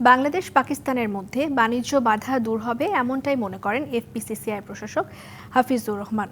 বাংলাদেশ পাকিস্তানের মধ্যে বাণিজ্য বাধা দূর হবে এমনটাই মনে করেন এফপিসিসিআই প্রশাসক হাফিজুর রহমান।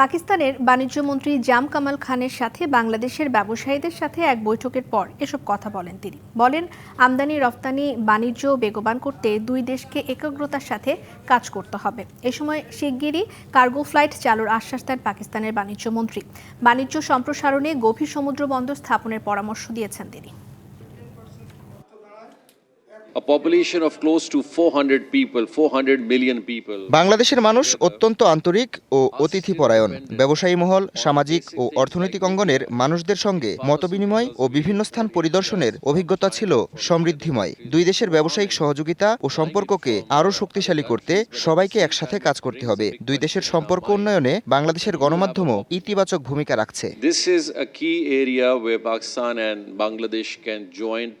পাকিস্তানের বাণিজ্য মন্ত্রী জাম কামাল খানের সাথে বাংলাদেশের ব্যবসায়ীদের সাথে এক বৈঠকের পর এসব কথা বলেন তিনি। বলেন, আমদানি রপ্তানি বাণিজ্য বেগবান করতে দুই দেশকে একাগ্রতার সাথে কাজ করতে হবে। এ সময় শিগগিরই কার্গো ফ্লাইট চালুর আশ্বাস দেন পাকিস্তানের বাণিজ্য মন্ত্রী। বাণিজ্য সম্প্রসারণে গভীর সমুদ্র বন্দর স্থাপনের পরামর্শ দিয়েছেন তিনি। A population of close to 400 people, 400 million people. বাংলাদেশের মানুষ অত্যন্ত আন্তরিক ও অতিথিপরায়ণ ব্যবসায়ী মহল সামাজিক ও অর্থনৈতিক অঙ্গনের মানুষদের সঙ্গে মতবিনিময় ও বিভিন্ন স্থান পরিদর্শনের অভিজ্ঞতা ছিল সমৃদ্ধিময়। দুই দেশের ব্যবসায়িক সহযোগিতা ও সম্পর্ককে আরও শক্তিশালী করতে সবাইকে একসাথে কাজ করতে হবে। দুই দেশের সম্পর্ক উন্নয়নে বাংলাদেশের গণমাধ্যমও ইতিবাচক ভূমিকা রাখছে। This is a key area where Pakistan and Bangladesh can joint